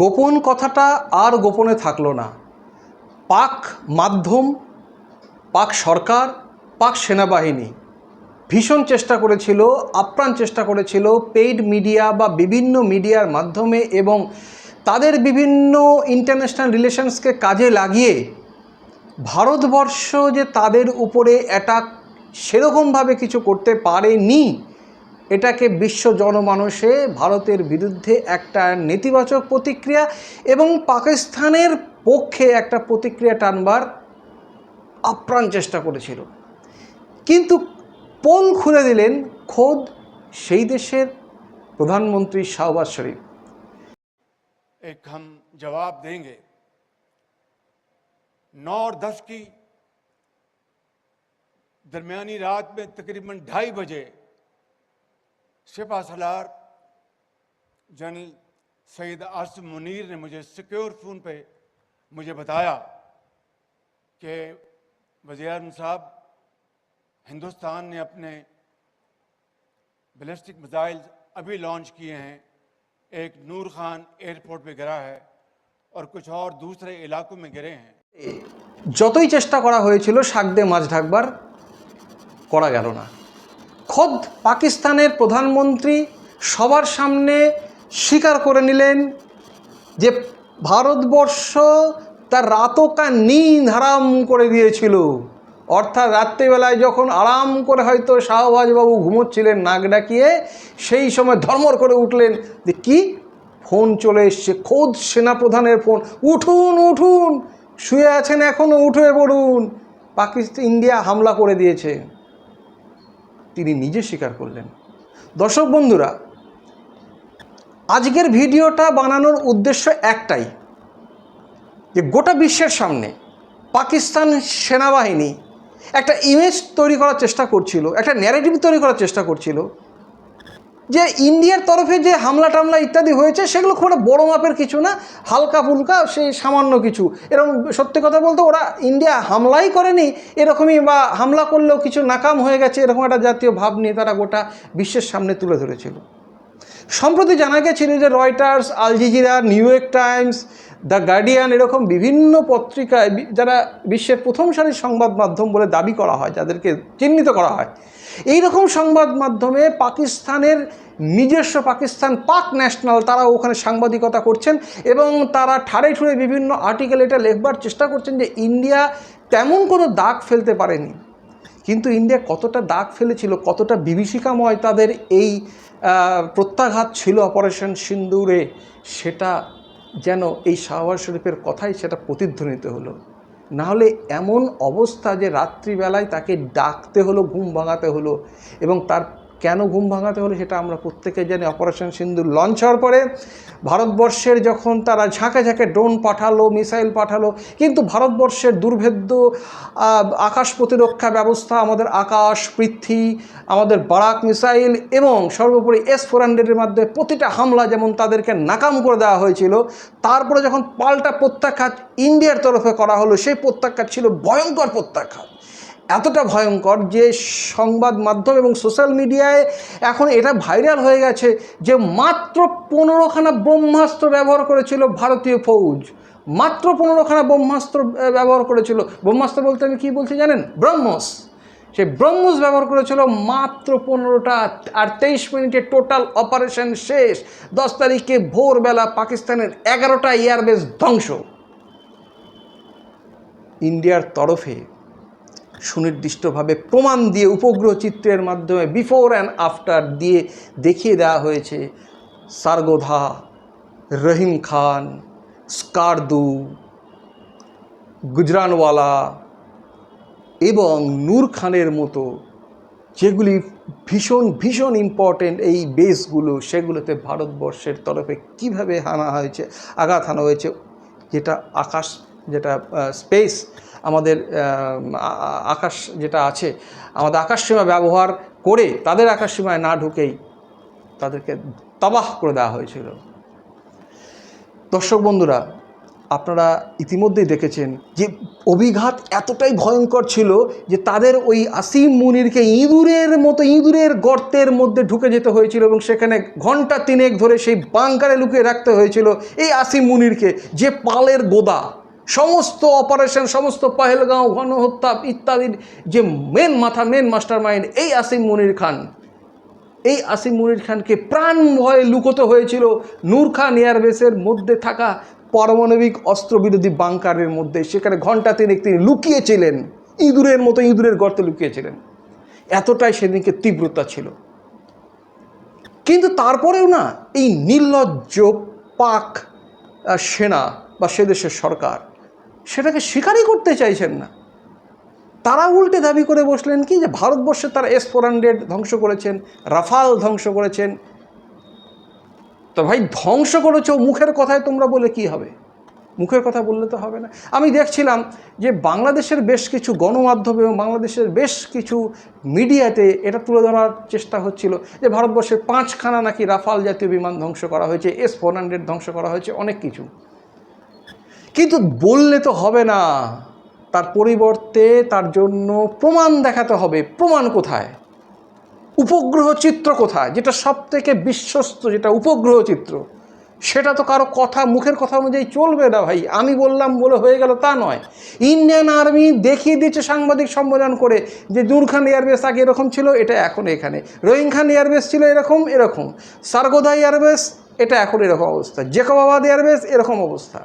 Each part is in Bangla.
গোপন কথাটা আর গোপনে থাকল না। পাক মাধ্যম, পাক সরকার, পাক সেনাবাহিনী। ভীষণ চেষ্টা করেছিল, আপ্রাণ চেষ্টা করেছিল পেইড মিডিয়া বা বিভিন্ন মিডিয়ার মাধ্যমে এবং তাদের বিভিন্ন ইন্টারন্যাশনাল রিলেশনসকে কাজে লাগিয়ে ভারতবর্ষ যে তাদের উপরে অ্যাটাক সেরকমভাবে কিছু করতে পারেনি এটাকে বিশ্ব জনমানসে ভারতের বিরুদ্ধে একটা নেতিবাচক প্রতিক্রিয়া এবং পাকিস্তানের পক্ষে একটা প্রতিক্রিয়া টানবার আপ্রাণ চেষ্টা করেছিল কিন্তু পোল খুলে দিলেন খোদ সেই দেশের প্রধানমন্ত্রী শাহবাজ শরীফ एक हम जवाब देंगे नौ और दस की दरमियानी रात में तकरीबन ढाई बजे सिपा सलार जनरल सईद आसिम मुनीर ने मुझे सिक्योर फ़ोन पे मुझे बताया कि वज़ी अजम साहब हिंदुस्तान ने अपने बैलिस्टिक मिसाइल अभी लॉन्च किए हैं एक नूर खान एयरपोर्ट पे गिरा है और कुछ और दूसरे इलाकों में गिरे हैं যতই চেষ্টা করা হয়েছিল শাক দিয়ে মাছ ঢাকবার করা গেল না খোদ পাকিস্তানের প্রধানমন্ত্রী সবার সামনে স্বীকার করে নিলেন যে ভারতবর্ষ তার রাতকা নিন হারাম করে দিয়েছিল। অর্থাৎ রাত্রিবেলায় যখন আরাম করে হয়তো শাহবাজবাবু ঘুমোচ্ছিলেন, নাক ডাকিয়ে সেই সময় ধর্মর করে উঠলেন যে কি? ফোন চলে এসছে, খোদ সেনাপ্রধানের ফোন। উঠুন উঠুন! শুয়ে আছেন এখনও উঠে পড়ুন! পাকিস্তান, ইন্ডিয়া হামলা করে দিয়েছে। তিনি নিজে স্বীকার করলেন। দর্শক বন্ধুরা, আজকের ভিডিওটা বানানোর উদ্দেশ্য একটাই, যে গোটা বিশ্বের সামনে পাকিস্তান সেনাবাহিনী একটা ইমেজ তৈরি করার চেষ্টা করছিল, একটা ন্যারেটিভ তৈরি করার চেষ্টা করছিল যে ইন্ডিয়ার তরফে যে হামলা টামলা ইত্যাদি হয়েছে, সেগুলো খুব একটা বড়ো মাপের কিছু না হালকা ফুলকা সেই সামান্য কিছু। এরকম সত্যি কথা বলতে ওরা ইন্ডিয়া হামলাই করেনি, এরকমই বা হামলা করলেও কিছু নাকাম হয়ে গেছে, এরকম একটা জাতীয় ভাব নিয়ে তারা গোটা বিশ্বের সামনে তুলে ধরেছিল। সম্প্রতি জানা গেছিল যে Reuters, Al Jazeera, New York Times, the Guardian এরকম বিভিন্ন পত্রিকায় যারা বিশ্বের প্রথম সারির সংবাদ মাধ্যম বলে দাবি করা হয়, যাদেরকে চিহ্নিত করা হয় এই রকম সংবাদ মাধ্যমে পাকিস্তানের নিজস্ব পাকিস্তান পাক ন্যাশনাল তারা ওখানে সাংবাদিকতা করছেন এবং তারা ঠাড়ে ঠুড়ে বিভিন্ন আর্টিকেল এটা লেখবার চেষ্টা করছেন যে ইন্ডিয়া তেমন কোনো দাগ ফেলতে পারেনি। কিন্তু ইন্ডিয়া কতটা দাগ ফেলেছিল, কতটা বিভীষিকাময় তাদের এই প্রত্যাঘাত ছিল অপারেশন সিন্দুরে, সেটা যেন এই শাহবাজ শরীফের কথাই সেটা প্রতিধ্বনিত হলো। নাহলে এমন অবস্থা যে রাত্রিবেলায় তাকে ডাকতে হলো, ঘুম ভাঙাতে হলো এবং তার কেন ঘুম ভাঙাতে হলো সেটা আমরা প্রত্যেকে জানি। অপারেশন সিন্দুর লঞ্চ হওয়ার পরে ভারতবর্ষের যখন তারা ঝাঁকে ঝাঁকে ড্রোন পাঠালো মিসাইল পাঠালো, কিন্তু ভারতবর্ষের দুর্ভেদ্য আকাশ প্রতিরক্ষা ব্যবস্থা, আমাদের আকাশ, পৃথ্বী, আমাদের বারাক মিসাইল এবং সর্বোপরি এস ফোর হান্ড্রেডের মাধ্যমে প্রতিটা হামলা যেমন তাদেরকে নাকাম করে দেওয়া হয়েছিল, তারপরে যখন পাল্টা প্রত্যাখ্যাত ইন্ডিয়ার তরফে করা হলো, সেই প্রত্যাখ্যাত ছিল ভয়ঙ্কর প্রত্যাখ্যাত। এতটা ভয়ঙ্কর যে সংবাদ মাধ্যম এবং সোশ্যাল মিডিয়ায় এখন এটা ভাইরাল হয়ে গেছে যে মাত্র পনেরোখানা ব্রহ্মাস্ত্র ব্যবহার করেছিল ভারতীয় ফৌজ। মাত্র পনেরোখানা ব্রহ্মাস্ত্র ব্যবহার করেছিল। ব্রহ্মাস্ত্র বলতে আমি কী বলছি জানেন? ব্রহ্মস। সে ব্রহ্মস ব্যবহার করেছিল মাত্র পনেরোটা আর তেইশ মিনিটে টোটাল অপারেশন শেষ। দশ তারিখে ভোরবেলা পাকিস্তানের এগারোটা এয়ারবেস ধ্বংস। ইন্ডিয়ার তরফে সুনির্দিষ্টভাবে প্রমাণ দিয়ে উপগ্রহ চিত্রের মাধ্যমে বিফোর অ্যান্ড আফটার দিয়ে দেখিয়ে দেওয়া হয়েছে। সারগোধা, রহিম খান, স্কারদু, গুজরানওয়ালা এবং নূর খানের মতো, যেগুলি ভীষণ ভীষণ ইম্পর্টেন্ট এই বেসগুলো, সেগুলোতে ভারতবর্ষের তরফে কীভাবে হানা হয়েছে, আঘাত হানা হয়েছে, যেটা আকাশ, যেটা স্পেস আমাদের আকাশ যেটা আছে, আমাদের আকাশসীমা ব্যবহার করে তাদের আকাশসীমায় না ঢুকেই তাদেরকে তবাহ করে দেওয়া হয়েছিল। দর্শক বন্ধুরা, আপনারা ইতিমধ্যেই দেখেছেন যে অভিঘাত এতটাই ভয়ঙ্কর ছিল যে তাদের ওই আসিম মুনিরকে ইঁদুরের মতো, ইঁদুরের গর্তের মধ্যে ঢুকে যেতে হয়েছিল এবং সেখানে ঘণ্টা তিনেক ধরে সেই বাংকারে লুকিয়ে রাখতে হয়েছিল এই আসিম মুনিরকে যে পালের গোদা। সমস্ত অপারেশন, সমস্ত পহেলগাঁও গণহত্যা ইত্যাদির যে মেন মাথা মেন মাস্টার মাইন্ড এই আসিম মনির খান। এই আসিম মুনির খানকে প্রাণ ভয়ে লুকোতে হয়েছিল নূর খান এয়ারবেসের মধ্যে থাকা পারমাণবিক অস্ত্রবিরোধী বাংকারের মধ্যে। সেখানে ঘণ্টা তিনেক তিনি লুকিয়েছিলেন, ইঁদুরের মতো ইঁদুরের গর্তে লুকিয়েছিলেন। এতটাই সেদিনকে তীব্রতা ছিল। কিন্তু তারপরেও না, এই নির্লজ্জ পাক সেনা বা সে দেশের সরকার সেটাকে স্বীকারই করতে চাইছেন না। তারা উল্টে দাবি করে বসলেন কি যে ভারতবর্ষে তারা এস ফোর হান্ড্রেড ধ্বংস করেছেন, রাফাল ধ্বংস করেছেন। তো ভাই ধ্বংস করেছ, মুখের কথায় তোমরা বলে কি হবে? মুখের কথা বললে তো হবে না। আমি দেখছিলাম যে বাংলাদেশের বেশ কিছু গণমাধ্যমে এবং বাংলাদেশের বেশ কিছু মিডিয়াতে এটা তুলে ধরার চেষ্টা হচ্ছিল যে ভারতবর্ষের পাঁচখানা নাকি রাফাল জাতীয় বিমান ধ্বংস করা হয়েছে এস ফোর হান্ড্রেড ধ্বংস করা হয়েছে, অনেক কিছু। কিন্তু বললে তো হবে না। তার পরিবর্তে তার জন্য প্রমাণ দেখাতে হবে। প্রমাণ কোথায়? উপগ্রহ চিত্র কোথায়? যেটা সব থেকে বিশ্বস্ত, যেটা উপগ্রহ চিত্র। সেটা তো কারও কথা, মুখের কথা অনুযায়ী চলবে না ভাই। আমি বললাম বলে হয়ে গেল তা নয়। ইন্ডিয়ান আর্মি দেখিয়ে দিচ্ছে সাংবাদিক সম্মেলন করে যে দূরখান এয়ারবেস আগে এরকম ছিল, এটা এখন এখানে। রোহিংখান এয়ারবেস ছিল এরকম এরকম। সারগোদা এয়ারবেস, এটা এখন এরকম অবস্থা। জেকবাবাদ এয়ারবেস, এরকম অবস্থা।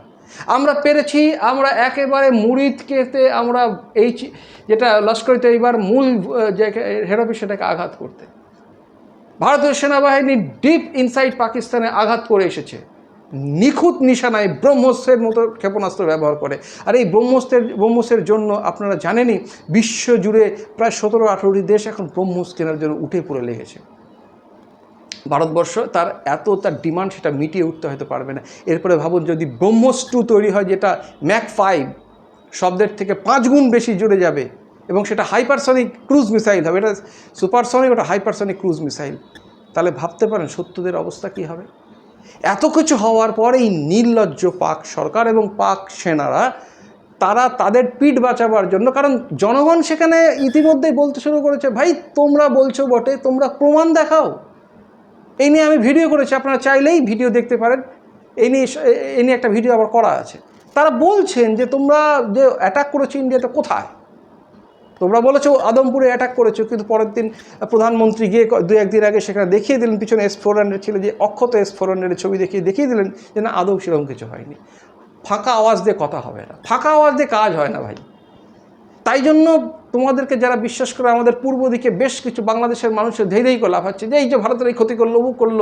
আমরা পেরেছি, আমরা একেবারে মুরিদকেতে আমরা এই যেটা লস্কর তৈবার মূল হেড সেটাকে আঘাত করতে। ভারতীয় সেনাবাহিনী ডিপ ইনসাইড পাকিস্তানে আঘাত করে এসেছে। নিখুঁত নিশানায় ব্রহ্মস্ত্রের মতো ক্ষেপণাস্ত্র ব্যবহার করে। আর এই ব্রহ্মস্ত্রের ব্রহ্মস্ত্রের জন্য আপনারা জানেনই বিশ্ব জুড়ে প্রায় সতেরো আঠেরোটি দেশ এখন ব্রহ্মস কেনার জন্য উঠে পড়ে লেগেছে। ভারতবর্ষ, তার এত তার ডিমান্ড সেটা মিটিয়ে উঠতে হয়তো পারবে না। এরপরে ভাবুন যদি ব্রহ্মস টু তৈরি হয় যেটা ম্যাক ফাইভ শব্দের থেকে পাঁচ গুণ বেশি জুড়ে যাবে এবং সেটা হাইপারসনিক ক্রুজ মিসাইল হবে, এটা সুপারসনিক ওটা হাইপারসনিক ক্রুজ মিসাইল তাহলে ভাবতে পারেন সত্যদের অবস্থা কী হবে? এত কিছু হওয়ার পরে এই নির্লজ্জ পাক সরকার এবং পাক সেনারা, তারা তাদের পিঠ বাঁচাবার জন্য, কারণ জনগণ সেখানে ইতিমধ্যেই বলতে শুরু করেছে, ভাই, তোমরা বলছো বটে, তোমরা প্রমাণ দেখাও। এই নিয়ে আমি ভিডিও করেছি, আপনারা চাইলেই ভিডিও দেখতে পারেন। এই নিয়ে এই নিয়ে একটা ভিডিও আবার করা আছে। তারা বলছেন যে তোমরা যে অ্যাটাক করেছ ইন্ডিয়াতে কোথায়? তোমরা বলেছ আদমপুরে অ্যাটাক করেছ, কিন্তু পরের দিন প্রধানমন্ত্রী গিয়ে দু, একদিন আগে সেখানে দেখিয়ে দিলেন, পিছনে এস ফোর হান্ড্রেড ছিল যে অক্ষত এস ফোর হান্ড্রেডের ছবি দেখিয়ে দেখিয়ে দিলেন যে না আদৌ সেরকম কিছু হয়নি। ফাঁকা আওয়াজ দিয়ে কথা হবে না। ফাঁকা আওয়াজ দিয়ে কাজ হয় না ভাই। তাই জন্য তোমাদেরকে যারা বিশ্বাস করে আমাদের পূর্ব দিকে বেশ কিছু বাংলাদেশের মানুষের ধৈর্যই লাভ হচ্ছে যে এই যে ভারতের এই ক্ষতি করল, ও করল,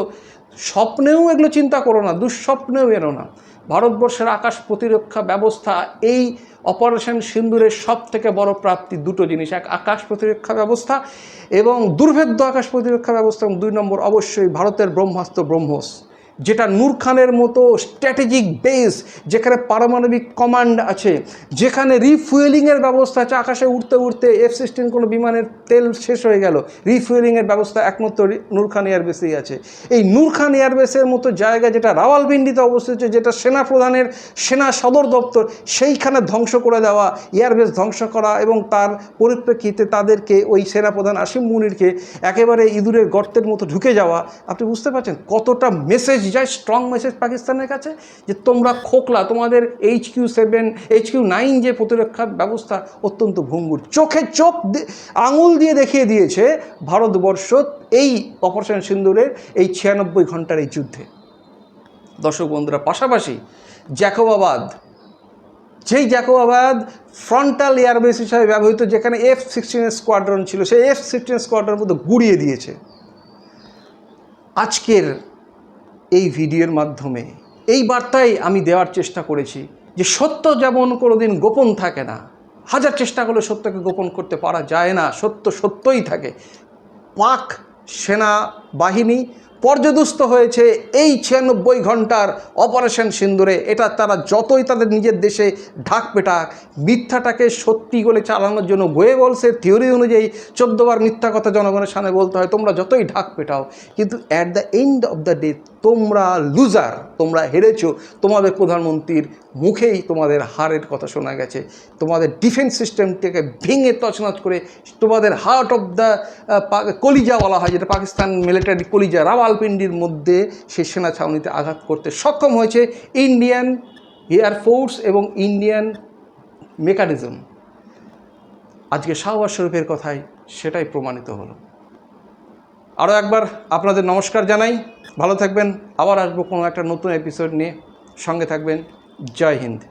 স্বপ্নেও এগুলো চিন্তা করো না, দুঃস্বপ্নেও এনো না। ভারতবর্ষের আকাশ প্রতিরক্ষা ব্যবস্থা, এই অপারেশন সিন্দুরের সব থেকে বড় প্রাপ্তি দুটো জিনিস, এক আকাশ প্রতিরক্ষা ব্যবস্থা এবং দুর্ভেদ্য আকাশ প্রতিরক্ষা ব্যবস্থা এবং দুই নম্বর অবশ্যই ভারতের ব্রহ্মাস্ত্র ব্রহ্মস। যেটা নূর খানের মতো স্ট্র্যাটেজিক বেস যেখানে পারমাণবিক কমান্ড আছে, যেখানে রিফুয়েলিংয়ের ব্যবস্থা আছে, আকাশে উঠতে উঠতে এফ সিক্সটিন কোনো বিমানের তেল শেষ হয়ে গেল রিফুয়েলিংয়ের ব্যবস্থা একমাত্র নূর খান এয়ারবেসেই আছে। এই নূর খান এয়ারবেসের মতো জায়গা যেটা রাওয়ালপিন্ডিতে অবস্থিত, যেটা সেনা প্রধানের সেনা সদর দপ্তর, সেইখানে ধ্বংস করে দেওয়া এয়ারবেস ধ্বংস করা এবং তার পরিপ্রেক্ষিতে তাদেরকে ওই সেনাপ্রধান আসিম মুনিরকে একেবারে ইঁদুরের গর্তের মতো ঢুকে যাওয়া, আপনি বুঝতে পারছেন কতটা মেসেজ যায় স্ট্রং মেসেজ পাকিস্তানের কাছে যে তোমরা খোকলা, তোমাদের H Q seven H Q nine যে প্রতিরক্ষা ব্যবস্থা অত্যন্ত ভঙ্গুর। চোখে চোখ আঙুল দিয়ে দেখিয়ে দিয়েছে ভারতবর্ষ এই অপারেশন সিন্দুরের এই ছিয়ানব্বই ঘণ্টার এই যুদ্ধে। দর্শক বন্ধুরা, পাশাপাশি জ্যাকোবাবাদ, যেই জ্যাকোবাবাদ ফ্রন্টাল এয়ারবেস হিসাবে ব্যবহৃত, যেখানে এফ সিক্সটিন স্কোয়াড্রন ছিল, সেই এফ সিক্সটিন স্কোয়াড্রন মধ্যে গুড়িয়ে দিয়েছে। আজকের এই ভিডিওর মাধ্যমে। এই বার্তাই আমি দেওয়ার চেষ্টা করেছি যে সত্য যেমন কোনো দিন গোপন থাকে না, হাজার চেষ্টা করলে সত্যকে গোপন করতে পারা যায় না, সত্য সত্যই থাকে। পাক সেনা বাহিনী পর্যদুস্ত হয়েছে এই ছিয়ানব্বই ঘণ্টার অপারেশন সিন্দুরে। এটা তারা যতই তাদের নিজের দেশে ঢাক পেটাক, মিথ্যাটাকে সত্যি বলে চালানোর জন্য গোয়ে বলসে থিওরি অনুযায়ী চোদ্দবার মিথ্যা কথা জনগণের সামনে বলতে হয়, তোমরা যতই ঢাক পেটাও। কিন্তু at the end of the day তোমরা লুজার তোমরা হেরেছো। তোমাদের প্রধানমন্ত্রীর মুখেই তোমাদের হারের কথা শোনা গেছে। তোমাদের ডিফেন্স সিস্টেমটাকে ভেঙে তছনছ করে তোমাদের হার্ট অফ দ্য কলিজা বলা হয়, যেটা পাকিস্তান মিলিটারি কলিজা রাওয়ালপিন্ডির মধ্যে সেই সেনা ছাউনিতে আঘাত করতে সক্ষম হয়েছে ইন্ডিয়ান এয়ারফোর্স এবং ইন্ডিয়ান মেকানিজম। আজকে শাহবাজ শরীফের কথাই সেটাই প্রমাণিত হলো। আরও একবার আপনাদের নমস্কার জানাই। ভালো থাকবেন। আবার আসব কোনো একটা নতুন এপিসোড নিয়ে। সঙ্গে থাকবেন। জয় হিন্দ।